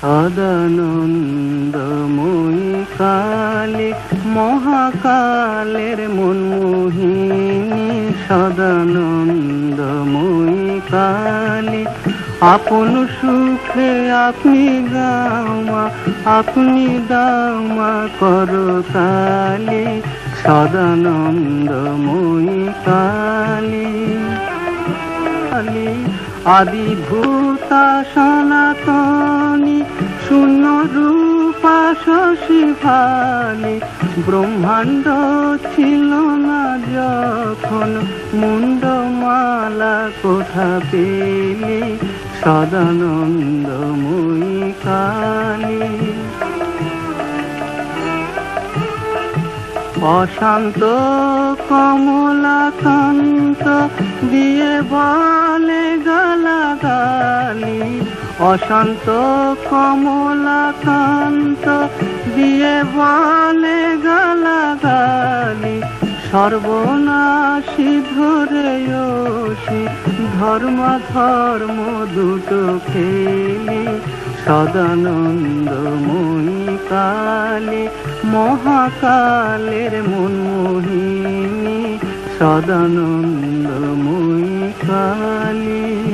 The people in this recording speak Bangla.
সদানন্দময়ী কালী, মহাকালের মনমোহিনী, সদানন্দময়ী কালী। আপন সুখে আপনি গামা আপনি দামা করো কালী সদানন্দময়ী কালী। কালী আদিভূতা সনাতনী, শূন্য রূপা শশী ব্রহ্মাণ্ড ছিল না যখন মুন্ডমালা কোথা পেলি, সদানন্দময়ী কালী অশান্ত কমলাকান্ত দিয়ে গালাগালি অশান্ত কমলাকান্ত, দিয়ে বলে গালাগালি, সর্বনাশী ধরে ওসি ধর্ম ধর্ম দুটো খেলি সদানন্দময়ী কালী মহাকালের মনমোহিনী সদানন্দময়ী কালী